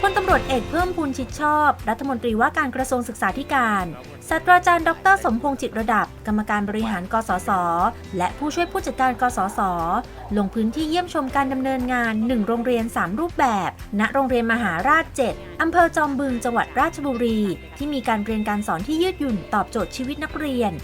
พลตำรวจเอกเพิ่มพูนชิดชอบ รัฐมนตรีว่าการกระทรวงศึกษาธิการ ศาสตราจารย์ดร สมพงษ์จิตระดับ กรรมการบริหารกสศและผู้ช่วยผู้จัดการกสศลงพื้นที่เยี่ยมชมการดำเนินงาน 1 โรงเรียน 3 รูปแบบ ณ โรงเรียนมหาราช 7 อำเภอจอมบึง จังหวัดราชบุรี ที่มีการเรียนการสอนที่ยืดหยุ่นตอบโจทย์ชีวิตนักเรียน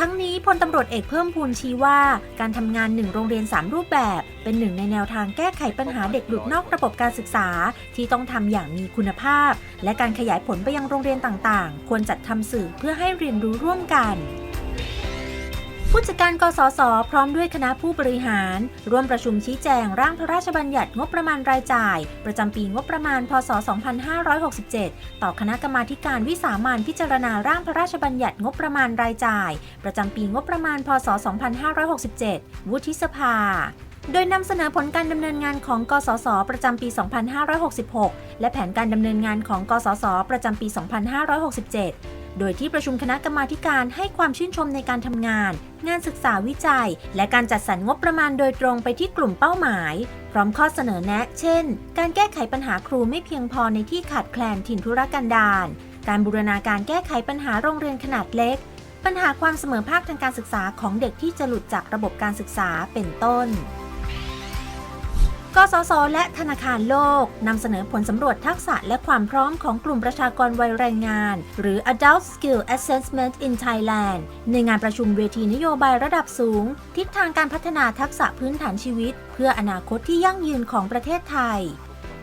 ทั้งนี้พลตำรวจเอกเพิ่มพูนชี้ว่า การทำงานหนึ่งโรงเรียน 3 รูปแบบ เป็นหนึ่งในแนวทางแก้ไขปัญหาเด็กหลุดนอกระบบการศึกษา ที่ต้องทำอย่างมีคุณภาพ และการขยายผลไปยังโรงเรียนต่างๆ ควรจัดทำสื่อเพื่อให้เรียนรู้ร่วมกัน ผู้จัดการกสศพร้อมด้วยคณะผู้บริหาร ร่วมประชุมชี้แจงร่างพระราชบัญญัติงบประมาณรายจ่าย ประจำปีงบประมาณ พศ 2567 ต่อคณะกรรมาการวิสามันพิจารณาร่างพระราชบัญญัติงบประมาณรายจ่าย ประจำปีงบประมาณ พศ 2567 วุฒิสภา โดยนำเสนอผลการดำเนินงานของ กสศ ประจำปี 2566 และแผนการดำเนินงานของ กสศ ประจำปี 2567 โดยที่ประชุมคณะกรรมาการให้ความชื่นชมในการทำงาน งานศึกษาวิจัย และการจัดสรรงบประมาณโดยตรงไปที่กลุ่มเป้าหมาย พร้อมข้อเสนอแนะ เช่น การแก้ไขปัญหาครูไม่เพียงพอในที่ขาดแคลนถิ่นธุรกันดาร การบูรณาการแก้ไขปัญหาโรงเรียนขนาดเล็ก ปัญหาความเสมอภาคทางการศึกษาของเด็กที่จะหลุดจากระบบการศึกษาเป็นต้น กสศและธนาคารโลกนำเสนอผลสำรวจทักษะและความพร้อมของกลุ่มประชากรวัยแรงงาน หรือ Adult Skill Assessment in Thailand ในงานประชุมเวทีนโยบายระดับสูง ทิศทางการพัฒนาทักษะพื้นฐานชีวิต เพื่ออนาคตที่ยั่งยืนของประเทศไทย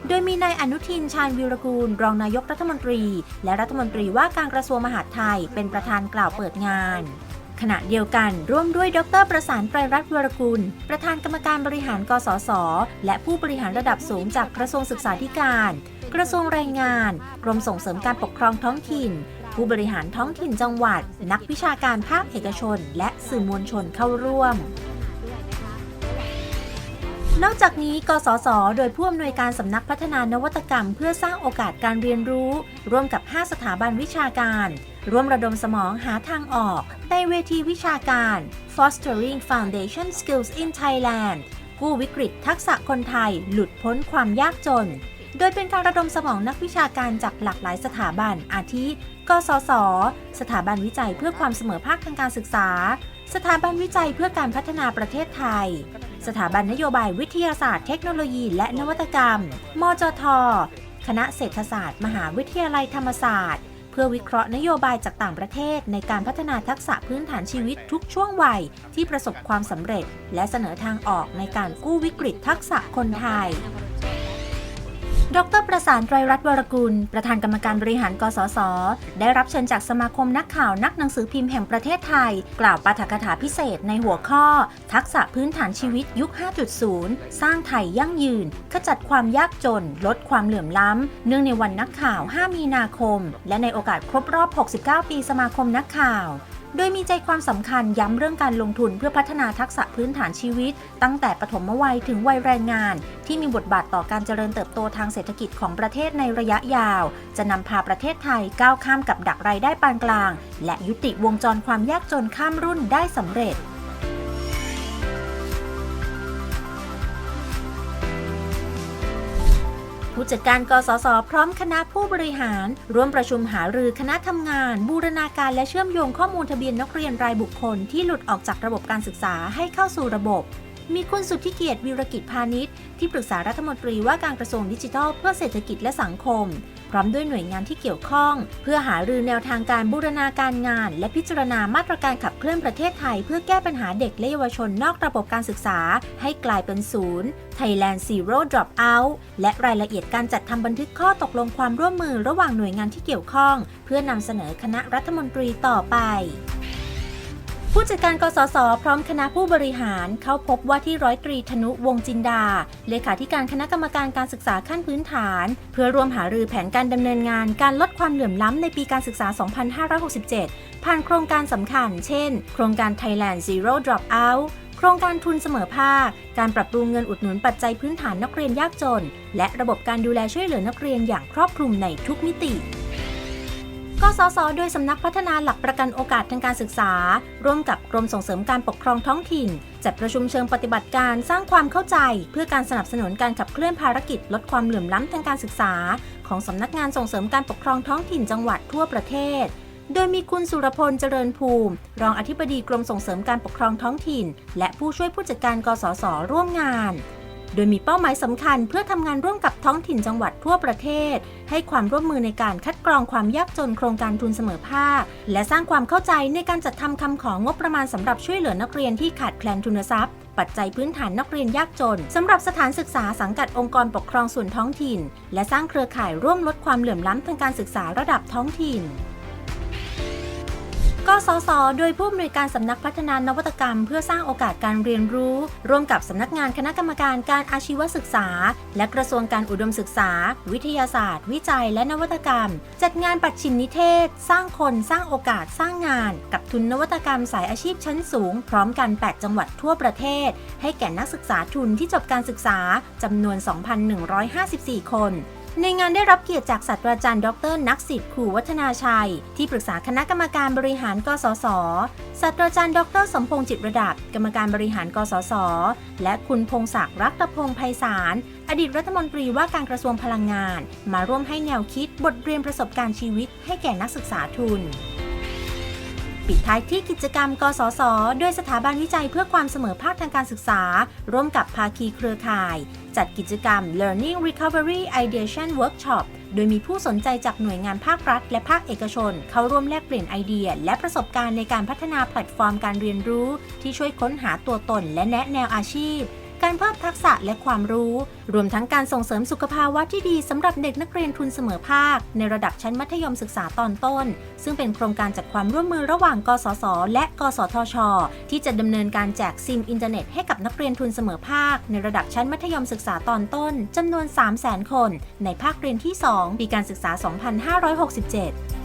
โดยมีนายอนุทินชาญวีรกูล รองนายกรัฐมนตรี และรัฐมนตรีว่าการกระทรวงมหาดไทยเป็นประธานกล่าวเปิดงาน ขณะเดียวกันร่วมด้วยดรประสานไตรรัตน์วรกุล ประธานกรรมการบริหาร กสศและผู้บริหารระดับสูงจากกระทรวงศึกษาธิการ กระทรวงแรงงาน กรมส่งเสริมการปกครองท้องถิ่น ผู้บริหารท้องถิ่นจังหวัด นักวิชาการภาคเอกชน และสื่อมวลชนเข้าร่วมนอกจากนี้ กสศ โดยผู้อำนวยการสำนักพัฒนานวัตกรรม เพื่อสร้างโอกาสการเรียนรู้ ร่วมกับ 5 สถาบันวิชาการ ร่วมระดมสมองหาทางออกในเวทีวิชาการ Fostering Foundation Skills in Thailand กู้วิกฤตทักษะคนไทยหลุดพ้นความยากจน โดยเป็นการระดมสมองนักวิชาการจากหลากหลายสถาบัน อาทิ กสศ สถาบันวิจัยเพื่อความเสมอภาคทางการศึกษา สถาบันวิจัยเพื่อการพัฒนาประเทศไทย สถาบันนโยบายวิทยาศาสตร์เทคโนโลยีและนวัตกรรม มจท คณะเศรษฐศาสตร์ มหาวิทยาลัยธรรมศาสตร์ เพื่อวิเคราะห์นโยบายจากต่างประเทศ ในการพัฒนาทักษะพื้นฐานชีวิตทุกช่วงวัยที่ประสบความสำเร็จ และเสนอทางออกในการกู้วิกฤตทักษะคนไทย ดรประสานไตรรัตน์วรกุล ประธานกรรมการบริหาร กสศได้รับเชิญจากสมาคมนักข่าวนักหนังสือพิมพ์แห่งประเทศไทย กล่าวปาฐกถาพิเศษในหัวข้อ ทักษะพื้นฐานชีวิตยุค 5.0 สร้างไทยยั่งยืน ขจัดความยากจน ลดความเหลื่อมล้ำ เนื่องในวันนักข่าว 5 มีนาคม และในโอกาสครบรอบ 69 ปีสมาคมนักข่าว โดยมีใจความสำคัญย้ำเรื่องการลงทุนเพื่อพัฒนาทักษะพื้นฐานชีวิต ตั้งแต่ปฐมวัยถึงวัยแรงงาน ที่มีบทบาทต่อการเจริญเติบโตทางเศรษฐกิจของประเทศในระยะยาว จะนำพาประเทศไทยก้าวข้ามกับดักรายได้ปานกลาง และยุติวงจรความยากจนข้ามรุ่นได้สำเร็จ ผู้จัดการกสศพร้อมคณะผู้บริหาร ร่วมประชุมหารือคณะทำงาน บูรณาการและเชื่อมโยงข้อมูลทะเบียนนักเรียนรายบุคคลที่หลุดออกจากระบบการศึกษาให้เข้าสู่ระบบ มีคุณสุทธิเกียรติวิรกิจพาณิชย์ที่ปรึกษารัฐมนตรีว่าการกระทรวงดิจิทัลเพื่อเศรษฐกิจและสังคม พร้อมด้วยหน่วยงานที่เกี่ยวข้อง เพื่อหารือแนวทางการบูรณาการงาน และพิจารณามาตรการขับเคลื่อนประเทศไทย เพื่อแก้ปัญหาเด็กและเยาวชนนอกระบบการศึกษา ให้กลายเป็นศูนย์ Thailand Zero Dropout และรายละเอียดการจัดทำบันทึกข้อตกลงความร่วมมือระหว่างหน่วยงานที่เกี่ยวข้อง เพื่อนำเสนอคณะรัฐมนตรีต่อไป ผู้จัดการกสศพร้อมคณะผู้บริหารเข้าพบว่าที่ร้อยตรีธนุวงจินดา เลขาธิการคณะกรรมการการศึกษาขั้นพื้นฐาน เพื่อร่วมหารือแผนการดำเนินงานการลดความเหลื่อมล้ำในปีการศึกษา 2567 ผ่านโครงการสำคัญ เช่น โครงการ Thailand Zero Dropout โครงการทุนเสมอภาค การปรับปรุงเงินอุดหนุนปัจจัยพื้นฐานนักเรียนยากจน และระบบการดูแลช่วยเหลือนักเรียนอย่างครอบคลุมในทุกมิติ กสศโดยสำนักพัฒนาหลักประกันโอกาสทางการศึกษา ร่วมกับกรมส่งเสริมการปกครองท้องถิ่น จัดประชุมเชิงปฏิบัติการสร้างความเข้าใจ เพื่อการสนับสนุนการขับเคลื่อนภารกิจ ลดความเหลื่อมล้ำทางการศึกษา ของสำนักงานส่งเสริมการปกครองท้องถิ่นจังหวัดทั่วประเทศ โดยมีคุณสุรพลเจริญภูมิ รองอธิบดีกรมส่งเสริมการปกครองท้องถิ่น และผู้ช่วยผู้จัดการกสศร่วมงาน โดยมีเป้าหมายสำคัญเพื่อทำงานร่วมกับท้องถิ่นจังหวัดทั่วประเทศ ให้ความร่วมมือในการคัดกรองความยากจนโครงการทุนเสมอภาค และสร้างความเข้าใจในการจัดทำคำของงบประมาณสำหรับช่วยเหลือนักเรียนที่ขาดแคลนทุนทรัพย์ ปัจจัยพื้นฐานนักเรียนยากจนสำหรับสถานศึกษาสังกัดองค์กรปกครองส่วนท้องถิ่น และสร้างเครือข่ายร่วมลดความเหลื่อมล้ำทางการศึกษาระดับท้องถิ่น กสศโดยผู้อำนวยการสำนักพัฒนานวัตกรรม เพื่อสร้างโอกาสการเรียนรู้ ร่วมกับสำนักงานคณะกรรมการการอาชีวศึกษา และกระทรวงการอุดมศึกษา วิทยาศาสตร์ วิจัย และนวัตกรรม จัดงานปัดชิมนิเทศ สร้างคนสร้างโอกาสสร้างงาน กับทุนนวัตกรรมสายอาชีพชั้นสูง พร้อมกัน 8 จังหวัดทั่วประเทศ ให้แก่นักศึกษาทุนที่จบการศึกษาจำนวน 2,154 คน ในงานได้รับเกียรติจากศาสตราจารย์ ดร นักสิทธิ์ขู่วัฒนาชัย ที่ปรึกษาคณะกรรมการบริหาร กสศศาสตราจารย์ ดร สมพงษ์จิตระดับ กรรมการบริหาร กสศและคุณพงศักดิ์รักตะพงษ์ไพศาล อดีตรัฐมนตรีว่าการกระทรวงพลังงาน มาร่วมให้แนวคิดบทเรียนประสบการณ์ชีวิต ให้แก่นักศึกษาทุน ปิดท้ายที่กิจกรรม กสศโดยสถาบันวิจัยเพื่อความเสมอภาคทางการศึกษา ร่วมกับภาคีเครือข่าย จัดกิจกรรม Learning Recovery Ideation Workshop โดยมีผู้สนใจจากหน่วยงานภาครัฐ และภาคเอกชน เข้าร่วมแลกเปลี่ยนไอเดีย และประสบการณ์ในการพัฒนาแพลตฟอร์มการเรียนรู้ ที่ช่วยค้นหาตัวตนและแนะแนวอาชีพ การเพิ่มทักษะและความรู้ รวมทั้งการส่งเสริมสุขภาวะที่ดีสำหรับเด็กนักเรียนทุนเสมอภาค ในระดับชั้นมัธยมศึกษาตอนต้น ซึ่งเป็นโครงการจัดความร่วมมือระหว่าง กสศและกสทช ที่จะดำเนินการแจกซิมอินเทอร์เน็ตให้กับนักเรียนทุนเสมอภาค ในระดับชั้นมัธยมศึกษาตอนต้นจำนวน 300,000 คน ในภาคเรียนที่ 2 ปีการศึกษา 2567